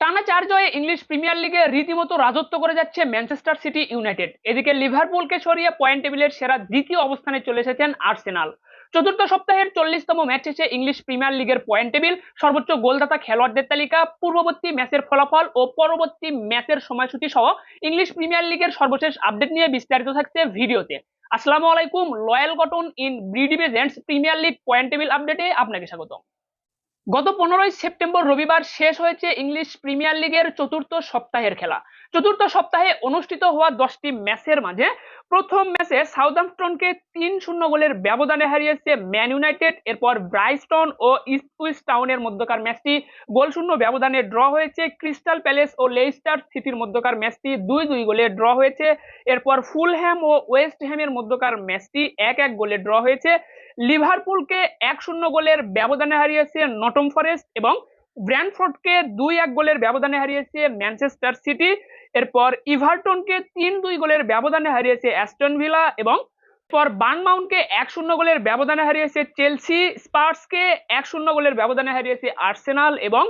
টানা চার জয়ে ইংলিশ প্রিমিয়ার লিগে রীতিমতো রাজত্ব করে যাচ্ছে ম্যানচেস্টার সিটি ইউনাইটেড। এদিকে লিভারপুলকে সরিয়ে পয়েন্ট টেবিলের সেরা দ্বিতীয় অবস্থানে চলে এসেছেন আর্সেনাল। চতুর্থ সপ্তাহের চল্লিশতম ম্যাচ শেষে ইংলিশ প্রিমিয়ার লিগের পয়েন্ট টেবিল, সর্বোচ্চ গোলদাতা খেলোয়াড়দের তালিকা, পূর্ববর্তী ম্যাচের ফলাফল ও পরবর্তী ম্যাচের সময়সূচি সহ ইংলিশ প্রিমিয়ার লিগের সর্বশেষ আপডেট নিয়ে বিস্তারিত থাকছে ভিডিওতে। আসসালামু আলাইকুম, লয়াল কটন ইন ব্রি ডিভিজেন্টস প্রিমিয়ার লিগ পয়েন্ট টেবিল আপডেটে আপনাকে স্বাগত গত পনেরোই সেপ্টেম্বর রবিবার শেষ হয়েছে ইংলিশ প্রিমিয়ার লিগের চতুর্থ সপ্তাহের খেলা। চতুর্থ সপ্তাহে অনুষ্ঠিত হওয়া দশটি ম্যাচের মাঝে প্রথম ম্যাচে সাউদাম্পটনকে তিন শূন্য গোলের ব্যবধানে হারিয়েছে ম্যান ইউনাইটেড। এরপর ব্রাইস্টন ও ইস্টউইস টাউনের মধ্যকার ম্যাচটি গোল শূন্য ব্যবধানে ড্র হয়েছে। ক্রিস্টাল প্যালেস ও লেস্টার সিটির মধ্যকার ম্যাচটি দুই দুই গোলে ড্র হয়েছে। এরপর ফুলহ্যাম ও ওয়েস্ট হ্যামের মধ্যকার ম্যাচটি এক এক গোলে ড্র হয়েছে। লিভারপুলকে এক শূন্য গোলের ব্যবধানে হারিয়েছে নটম ফরেস্ট এবং ব্র্যান্ডফোর্ডকে দুই এক গোলের ব্যবধানে হারিয়েছে ম্যানচেস্টার সিটি। এরপর ইভারটনকে তিন দুই গোলের ব্যবধানে হারিয়েছে অ্যাস্টন ভিলা এবং পর বার্নমাউন্টকে এক শূন্য গোলের ব্যবধানে হারিয়েছে চেলসি, স্পার্সকে এক শূন্য গোলের ব্যবধানে হারিয়েছে আর্সেনাল এবং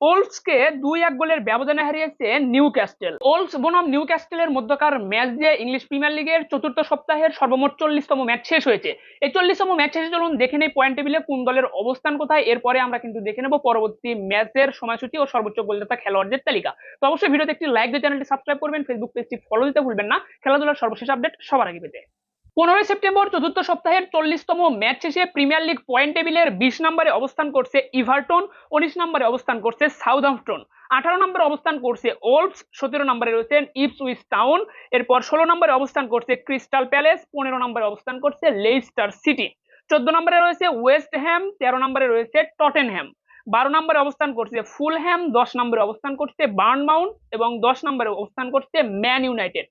ওলসকে দুই এক গোলের ব্যবধানে হারিয়েছে নিউ ক্যাস্টেল ওলস বনাম নিউ ক্যাস্টেলের মধ্যকার ম্যাচ দিয়ে ইংলিশ প্রিমিয়ার লিগের চতুর্থ সপ্তাহের সর্বমোট চল্লিশতম ম্যাচ শেষ হয়েছে। এই চল্লিশতম ম্যাচ শেষে চলুন, দেখে নেই পয়েন্ট টেবিলে কোন দলের অবস্থান কোথায়। এরপরে আমরা কিন্তু দেখে নেব পরবর্তী ম্যাচের সময়সূচি ও সর্বোচ্চ গোলদাতা খেলোয়াড়দের তালিকা। তো অবশ্যই ভিডিওতে একটি লাইক দিয়ে চ্যানেলটি সাবস্ক্রাইব করবেন ফেসবুক পেজটি ফলো দিতে ভুলবেন না। খেলাধুলার সর্বশেষ আপডেট সবার আগে পেতে। পনেরোই সেপ্টেম্বর চতুর্থ সপ্তাহের চল্লিশতম ম্যাচ শেষে প্রিমিয়ার লিগ পয়েন্ট টেবিলের বিশ নম্বরে অবস্থান করছে ইভারটন, উনিশ নম্বরে অবস্থান করছে সাউথহ্যাম্পটন আঠারো নম্বরে অবস্থান করছে ওলফস সতেরো নম্বরে রয়েছেন ইপসউইচ টাউন, এরপর ষোলো নম্বরে অবস্থান করছে ক্রিস্টাল প্যালেস, পনেরো নম্বরে অবস্থান করছে লেস্টার সিটি। চোদ্দ নম্বরে রয়েছে ওয়েস্ট হ্যাম, তেরো নম্বরে রয়েছে টটেনহ্যাম। বারো নম্বরে অবস্থান করছে ফুলহ্যাম, দশ নম্বরে অবস্থান করছে বার্নমাউন্ট এবং দশ নম্বরে অবস্থান করছে ম্যান ইউনাইটেড।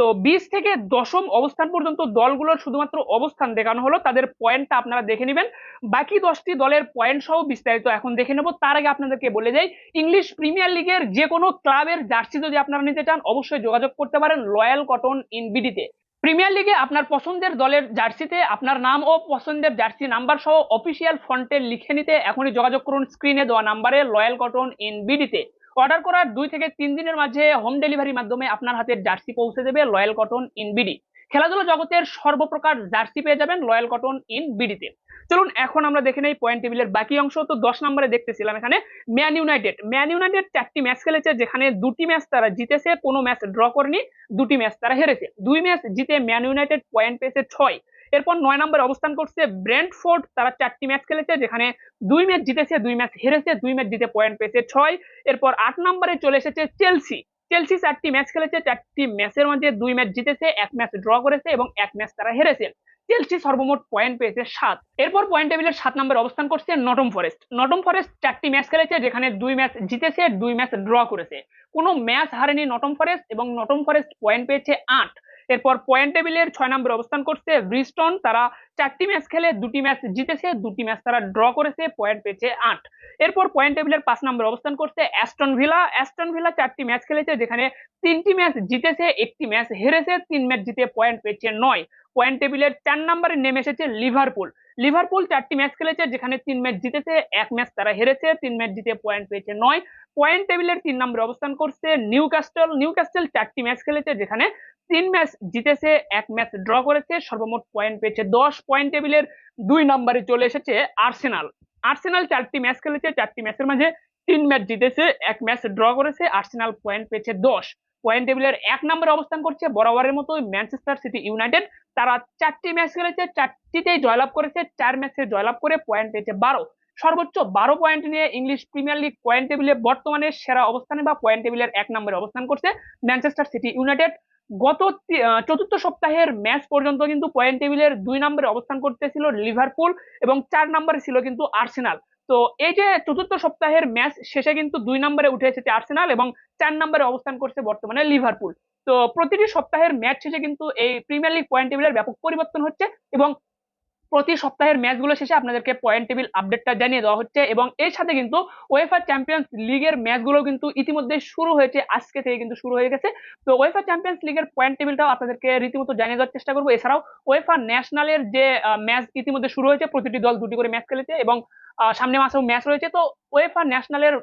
তো বিশ থেকে দশম অবস্থান পর্যন্ত দলগুলোর শুধুমাত্র অবস্থান দেখানো হলো। তাদের পয়েন্টটা আপনারা দেখে নেবেন। বাকি দশটি দলের পয়েন্ট সহ বিস্তারিত এখন দেখে নেব। তার আগে আপনাদেরকে বলে যাই ইংলিশ প্রিমিয়ার লিগের যে কোনো ক্লাবের জার্সি যদি আপনারা নিতে চান, অবশ্যই যোগাযোগ করতে পারেন লয়াল কটন ইন বিডিতে প্রিমিয়ার লিগে আপনার পছন্দের দলের জার্সিতে আপনার নাম ও পছন্দের জার্সি নাম্বার সহ অফিসিয়াল ফন্টে লিখে নিতে এখনই যোগাযোগ করুন স্ক্রিনে দেওয়া নাম্বারে লয়াল কটন ইন বিডিতে অর্ডার করার দুই থেকে তিন দিনের মাঝে হোম ডেলিভারির মাধ্যমে আপনার হাতে জার্সি পৌঁছে দেবে লয়াল কটন ইন বিডি খেলাধুলা জগতের সর্বপ্রকার জার্সি পেয়ে যাবেন লয়াল কটন ইন বিডিতে চলুন এখন আমরা দেখে নেই পয়েন্ট টেবিলের বাকি অংশ। তো দশ নম্বরে দেখতেছিলাম এখানে ম্যান ইউনাইটেড ম্যান ইউনাইটেড চারটি ম্যাচ খেলেছে, যেখানে দুটি ম্যাচ তারা জিতেছে, কোনো ম্যাচ ড্র করেনি, দুটি ম্যাচ তারা হেরেছে। দুই ম্যাচ জিতে ম্যান ইউনাইটেড পয়েন্ট পেয়েছে ছয়। এরপর নয় নম্বরে অবস্থান করছে ব্র্যান্ডফোর্ড তারা চারটি ম্যাচ খেলেছে, যেখানে দুই ম্যাচ জিতেছে, দুই ম্যাচ হেরেছে, দুই ম্যাচ জিতে পয়েন্ট পেয়েছে ছয়। এরপর আট নম্বরে চলে এসেছে চেলসি। চেলসি চারটি ম্যাচ খেলেছে, চারটি ম্যাচের মধ্যে দুই ম্যাচ জিতেছে, এক ম্যাচ ড্র করেছে এবং এক ম্যাচ তারা হেরেছে। চেলসি সর্বমোট পয়েন্ট পেয়েছে সাত। এরপর পয়েন্ট টেবিলের সাত নম্বরে অবস্থান করছে নটম ফরেস্ট। নটম ফরেস্ট চারটি ম্যাচ খেলেছে, যেখানে দুই ম্যাচ জিতেছে, দুই ম্যাচ ড্র করেছে। কোনো ম্যাচ হারেনি নটম ফরেস্ট এবং নটম ফরেস্ট পয়েন্ট পেয়েছে আট। এরপর পয়েন্ট টেবিলের ছয় নম্বরে অবস্থান করছে ব্রিস্টন তারা চারটি ম্যাচ খেলে, দুটি ম্যাচ জিতেছে, দুটি ম্যাচ তারা ড্র করেছে পয়েন্ট পেয়েছে আট। এরপর পয়েন্ট টেবিলের পাঁচ নম্বরে অবস্থান করছে অ্যাস্টন ভিলা অ্যাস্টন ভিলা চারটি ম্যাচ খেলেছে, যেখানে তিনটি ম্যাচ জিতেছে, একটি ম্যাচ হেরেছে, তিন ম্যাচ জিতে পয়েন্ট পেয়েছে নয়। পয়েন্ট টেবিলের চার নম্বরে নেমে এসেছে লিভারপুল লিভারপুল চারটি ম্যাচ খেলেছে, যেখানে তিন ম্যাচ জিতেছে, এক ম্যাচ তারা হেরেছে, তিন ম্যাচ জিতে পয়েন্ট পেয়েছে নয়। পয়েন্ট টেবিলের তিন নম্বরে অবস্থান করছে নিউ ক্যাস্টেল নিউ ক্যাস্টেল চারটি ম্যাচ খেলেছে, যেখানে তিন ম্যাচ জিতেছে, এক ম্যাচ ড্র করেছে, সর্বমোট পয়েন্ট পেয়েছে দশ পয়েন্ট টেবিলের দুই নম্বরে চলে এসেছে আর্সেনাল আর্সেনাল চারটি ম্যাচ খেলেছে, চারটি ম্যাচের মাঝে তিন ম্যাচ জিতেছে, এক ম্যাচ ড্র করেছে আর্সেনাল পয়েন্ট পেয়েছে দশ। পয়েন্ট টেবিলের এক নম্বরে অবস্থান করছে বরাবরের মতো ম্যানচেস্টার সিটি ইউনাইটেড তারা চারটি ম্যাচ খেলেছে, চারটিতেই জয়লাভ করেছে, চার ম্যাচে জয়লাভ করে পয়েন্ট পেয়েছে বারো। সর্বোচ্চ বারো পয়েন্ট নিয়ে ইংলিশ প্রিমিয়ার লিগ পয়েন্ট টেবিলে বর্তমানে সেরা অবস্থানে বা পয়েন্ট টেবিলের এক নম্বরে অবস্থান করছে ম্যানচেস্টার সিটি ইউনাইটেড গত চতুর্থ সপ্তাহের ম্যাচ পর্যন্ত কিন্তু পয়েন্ট টেবিলের দুই নম্বরে অবস্থান করতেছিল লিভারপুল এবং চার নম্বরে ছিল কিন্তু আর্সেনাল। তো এই যে চতুর্থ সপ্তাহের ম্যাচ শেষে কিন্তু দুই নম্বরে উঠে এসেছে আর্সেনাল এবং চার নম্বরে অবস্থান করছে বর্তমানে লিভারপুল। তো প্রতিটি সপ্তাহের ম্যাচ শেষে কিন্তু এই প্রিমিয়ার লিগ পয়েন্ট টেবিলের ব্যাপক পরিবর্তন হচ্ছে এবং প্রতি সপ্তাহের ম্যাচগুলো শেষে আপনাদেরকে পয়েন্ট টেবিল আপডেটটা জানিয়ে দেওয়া হচ্ছে এবং এর সাথে কিন্তু ওয়েফা চ্যাম্পিয়ন্স লিগের ম্যাচগুলো কিন্তু ইতিমধ্যে শুরু হয়েছে, আজকে থেকে কিন্তু শুরু হয়ে গেছে। তো ওয়েফা চ্যাম্পিয়ন্স লিগের পয়েন্ট টেবিলটাও আপনাদেরকে রীতিমতো জানিয়ে দেওয়ার চেষ্টা করব। এছাড়াও ওয়েফা ন্যাশনালের যে ম্যাচ ইতিমধ্যে শুরু হয়েছে, প্রতিটি দল দুটি করে ম্যাচ খেলেছে এবং সামনে মাসেও ম্যাচ রয়েছে। তো ওয়েফা ন্যাশনালের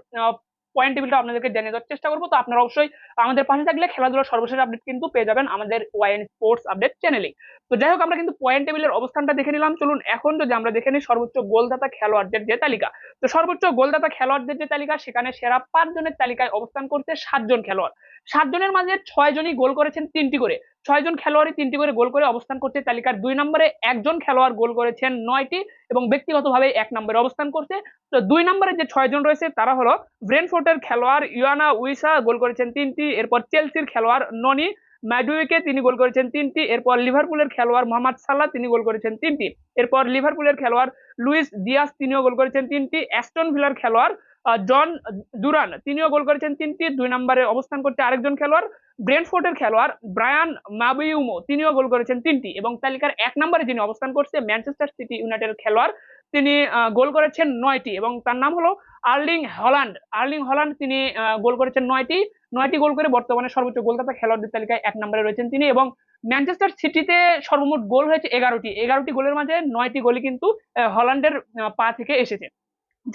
পয়েন্ট টেবিলটা আপনাদেরকে জানিয়ে দেওয়ার চেষ্টা করব। তো আপনারা অবশ্যই আমাদের পাশে থাকলে খেলাধুলার সর্বশেষ আপডেট কিন্তু পেয়ে যাবেন আমাদের ওয়াইন স্পোর্টস আপডেট চ্যানেলে তো যাই হোক, আমরা কিন্তু পয়েন্ট টেবিলের অবস্থানটা দেখে নিলাম। চলুন, এখন যদি আমরা দেখে নিই সর্বোচ্চ গোলদাতা খেলোয়াড়দের যে তালিকা। তো সর্বোচ্চ গোলদাতা খেলোয়াড়দের যে তালিকা, সেখানে সেরা পাঁচ জনের তালিকায় অবস্থান করছে সাতজন খেলোয়াড়। সাতজনের মাঝে ছয় জনই গোল করেছেন তিনটি করে। ছয়জন খেলোয়াড়ই তিনটি করে গোল করে অবস্থান করছে তালিকার দুই নম্বরে একজন খেলোয়াড় গোল করেছেন নয়টি এবং ব্যক্তিগতভাবে এক নম্বরে অবস্থান করছে। তো দুই নম্বরে যে ছয়জন রয়েছে তারা হলো ব্রেনফোর্টের খেলোয়াড় ইউয়ানা উইসা গোল করেছেন তিনটি, এরপর চেলসির খেলোয়াড় ননি ম্যাডুইকে তিনি গোল করেছেন তিনটি, এরপর লিভারপুলের খেলোয়াড় মোহাম্মদ সাল্লাহ তিনি গোল করেছেন তিনটি, এরপর লিভারপুলের খেলোয়াড় লুইস দিয়াস তিনিও গোল করেছেন তিনটি, অ্যাস্টন ভিলার খেলোয়াড় জন দুরান তিনিও গোল করেছেন তিনটি, দুই নম্বরে অবস্থান করছে আরেকজন খেলোয়াড় ব্রেনফোর্ডের খেলোয়াড় ব্রায়ান মাবিউমো, তিনিও গোল করেছেন তিনটি এবং তালিকার এক নম্বরে যিনি অবস্থান করছে ম্যানচেস্টার সিটি ইউনাইটেডের খেলোয়াড়, তিনি গোল করেছেন নয়টি এবং তার নাম হলো আর্লিং হল্যান্ড আর্লিং হল্যান্ড তিনি গোল করেছেন নয়টি নয়টি গোল করে বর্তমানে সর্বোচ্চ গোলদাতা খেলোয়াড়দের তালিকায় এক নম্বরে রয়েছেন তিনি এবং ম্যানচেস্টার সিটিতে সর্বমোট গোল হয়েছে এগারোটি এগারোটি গোলের মাঝে নয়টি গোলই কিন্তু হল্যান্ডের পা থেকে এসেছে।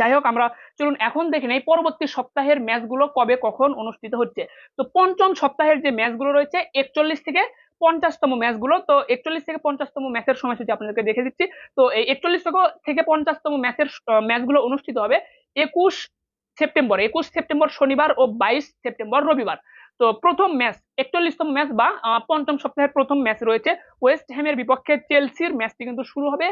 যাই হোক, আমরা চলুন এখন দেখে নেই পরবর্তী সপ্তাহের ম্যাচগুলো কবে কখন অনুষ্ঠিত হচ্ছে। তো পঞ্চম সপ্তাহের যে ম্যাচগুলো রয়েছে, একচল্লিশ থেকে পঞ্চাশতম ম্যাচগুলো, তো একচল্লিশ থেকে পঞ্চাশতম ম্যাচের সময়সূচি আপনাদেরকে দেখে দিচ্ছি। তো এই একচল্লিশ থেকে পঞ্চাশতম ম্যাচের ম্যাচগুলো অনুষ্ঠিত হবে একুশ সেপ্টেম্বর একুশ সেপ্টেম্বর শনিবার ও বাইশ সেপ্টেম্বর রবিবার। তো প্রথম ম্যাচ, একচল্লিশতম ম্যাচ বা পঞ্চম সপ্তাহের প্রথম ম্যাচ রয়েছে ওয়েস্ট হ্যামের বিপক্ষে চেলসির ম্যাচটি কিন্তু শুরু হবে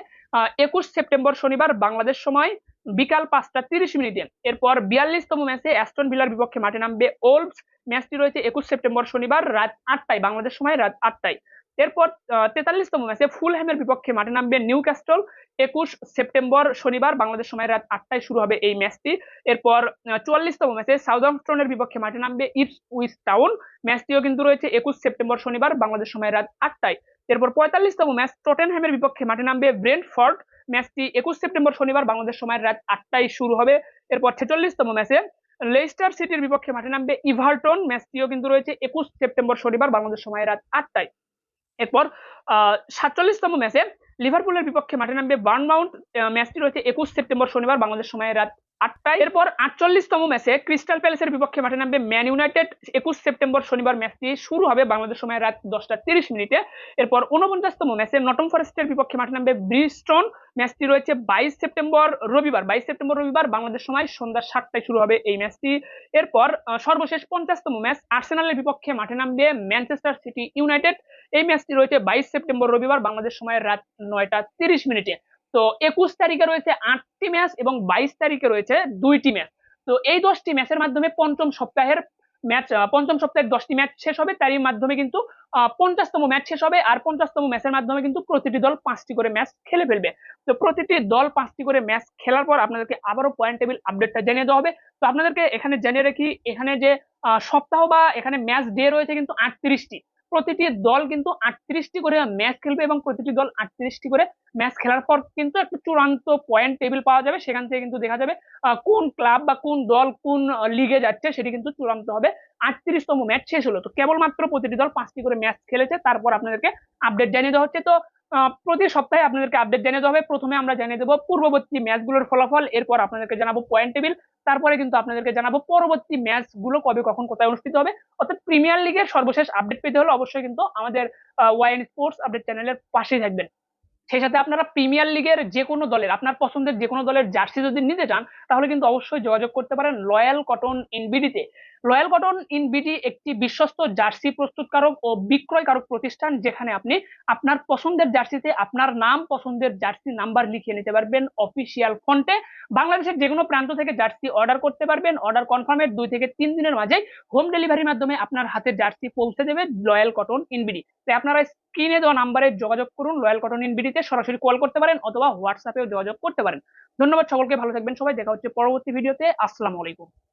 একুশ সেপ্টেম্বর শনিবার বাংলাদেশ সময়। বিকাল পাঁচটা তিরিশ মিনিটে। এরপর বিয়াল্লিশতম ম্যাচে অ্যাস্টন ভিলার বিপক্ষে মাঠে নামবে ওলভস ম্যাচটি রয়েছে একুশ সেপ্টেম্বর শনিবার রাত আটটায়, বাংলাদেশ সময় রাত আটটায়। এরপর তেতাল্লিশতম ম্যাচে ফুলহ্যামের বিপক্ষে মাঠে নামবে নিউ ক্যাস্টল একুশ সেপ্টেম্বর শনিবার বাংলাদেশ সময় রাত আটটায় শুরু হবে এই ম্যাচটি এরপর চুয়াল্লিশতম ম্যাচে সাউদাম্পটনের বিপক্ষে মাঠে নামবে ইপস উইস টাউন ম্যাচটিও কিন্তু রয়েছে একুশ সেপ্টেম্বর শনিবার বাংলাদেশ সময় রাত আটটায়। এরপর পঁয়তাল্লিশতম ম্যাচ টটেনহ্যামের বিপক্ষে মাঠে নামবে ব্রেন্টফোর্ড। ম্যাচটি একুশ সেপ্টেম্বর শনিবার বাংলাদেশ সময় রাত আটটায় শুরু হবে। এরপর ছেচল্লিশতম ম্যাচে লেস্টার সিটির বিপক্ষে মাঠে নামবে ইভারটন। ম্যাচটিও কিন্তু রয়েছে একুশ সেপ্টেম্বর শনিবার বাংলাদেশ সময় রাত আটটায়। এরপর সাতচল্লিশতম ম্যাচে লিভারপুলের বিপক্ষে মাঠে নামবে বার্নমাউন্ট। ম্যাচটি রয়েছে একুশ সেপ্টেম্বর শনিবার বাংলাদেশ সময় রাত আটটায়। এরপর আটচল্লিশতম ম্যাচে ক্রিস্টাল প্যালেসের বিপক্ষে মাঠে নামবে ম্যান ইউনাইটেড। একুশ সেপ্টেম্বর শনিবার ম্যাচটি শুরু হবে বাংলাদেশ সময় রাত দশটা তিরিশ মিনিটে। এরপর উনপঞ্চাশতম ম্যাচে নটম ফরেস্টের বিপক্ষে মাঠে নামবে ব্রিস্টন। ম্যাচটি রয়েছে বাইশ সেপ্টেম্বর রবিবার। বাইশ সেপ্টেম্বর রবিবার বাংলাদেশ সময় সন্ধ্যা সাতটায় শুরু হবে এই ম্যাচটি। এরপর সর্বশেষ পঞ্চাশতম ম্যাচ আর্সেনালের বিপক্ষে মাঠে নামবে ম্যানচেস্টার সিটি ইউনাইটেড। এই ম্যাচটি রয়েছে বাইশ সেপ্টেম্বর রবিবার বাংলাদেশ সময় রাত নয়টা তিরিশ মিনিটে। তো একুশ তারিখে রয়েছে আটটি ম্যাচ এবং বাইশ তারিখে রয়েছে দুইটি ম্যাচ। তো এই দশটি ম্যাচের মাধ্যমে পঞ্চম সপ্তাহের ম্যাচ পঞ্চম সপ্তাহের দশটি ম্যাচ শেষ হবে। তারই মাধ্যমে কিন্তু পঞ্চাশতম ম্যাচ শেষ হবে আর পঞ্চাশতম ম্যাচের মাধ্যমে কিন্তু প্রতিটি দল পাঁচটি করে ম্যাচ খেলে ফেলবে। তো প্রতিটি দল পাঁচটি করে ম্যাচ খেলার পর আপনাদেরকে আবারও পয়েন্ট টেবিল আপডেটটা জানিয়ে দেওয়া হবে। তো আপনাদেরকে এখানে জেনে রাখি, এখানে যে সপ্তাহ বা এখানে ম্যাচ ডে রয়েছে কিন্তু আটত্রিশটি। প্রতিটি দল কিন্তু আটত্রিশটি করে ম্যাচ খেলবে এবং প্রতিটি দল আটত্রিশটি করে ম্যাচ খেলার পর কিন্তু একটা চূড়ান্ত পয়েন্ট টেবিল পাওয়া যাবে। সেখান থেকে কিন্তু দেখা যাবে কোন ক্লাব বা কোন দল কোন লিগে যাচ্ছে সেটি কিন্তু চূড়ান্ত হবে। আটত্রিশতম ম্যাচ শেষ হলো। তো কেবলমাত্র প্রতিটি দল পাঁচটি করে ম্যাচ খেলেছে। তারপর আপনাদেরকে আপডেট জানিয়ে দেওয়া হচ্ছে। তো প্রতি সপ্তাহে আপনাদেরকে আপডেট জানিয়ে দেওয়া হবে। প্রথমে আমরা জানিয়ে দেবো পূর্ববর্তী ম্যাচগুলোর ফলাফল। এরপর আপনাদেরকে জানাব পয়েন্ট টেবিল তারপরে কিন্তু আপনাদেরকে জানাব পরবর্তী ম্যাচগুলো কবে, কখন, কোথায় অনুষ্ঠিত হবে। অর্থাৎ প্রিমিয়ার লিগের সর্বশেষ আপডেট পেতে হলে অবশ্যই কিন্তু আমাদের ওয়াইন স্পোর্টস আপডেট চ্যানেলের পাশেই থাকবেন। সেই সাথে আপনারা প্রিমিয়ার লিগের যে কোনো দলের, আপনার পছন্দের যে কোনো দলের জার্সি যদি নিতে চান, তাহলে কিন্তু অবশ্যই যোগাযোগ করতে পারেন লয়াল কটন ইনবিডিতে রয়্যাল কটন ইন বিডি একটি বিশ্বস্ত জার্সি প্রস্তুতকারক ও বিক্রয়কারক প্রতিষ্ঠান যেখানে আপনি আপনার পছন্দের জার্সিতে আপনার নাম, পছন্দের জার্সি নাম্বার লিখিয়ে নিতে পারবেন অফিসিয়াল ফন্টে বাংলাদেশের যে কোনো প্রান্ত থেকে জার্সি অর্ডার করতে পারবেন। অর্ডার কনফার্মের দুই থেকে তিন দিনের মাঝে হোম ডেলিভারির মাধ্যমে আপনার হাতে জার্সি পৌঁছে দেবে লয়াল কটন ইনবিডি তাই আপনারা স্ক্রিনে দেওয়া নাম্বারে যোগাযোগ করুন লয়াল কটন ইন ইনবিডিতে সরাসরি কল করতে পারেন অথবা হোয়াটসঅ্যাপেও যোগাযোগ করতে পারেন। ধন্যবাদ সকলকে, ভালো থাকবেন সবাই। দেখা হচ্ছে পরবর্তী ভিডিওতে। আসসালামু আলাইকুম।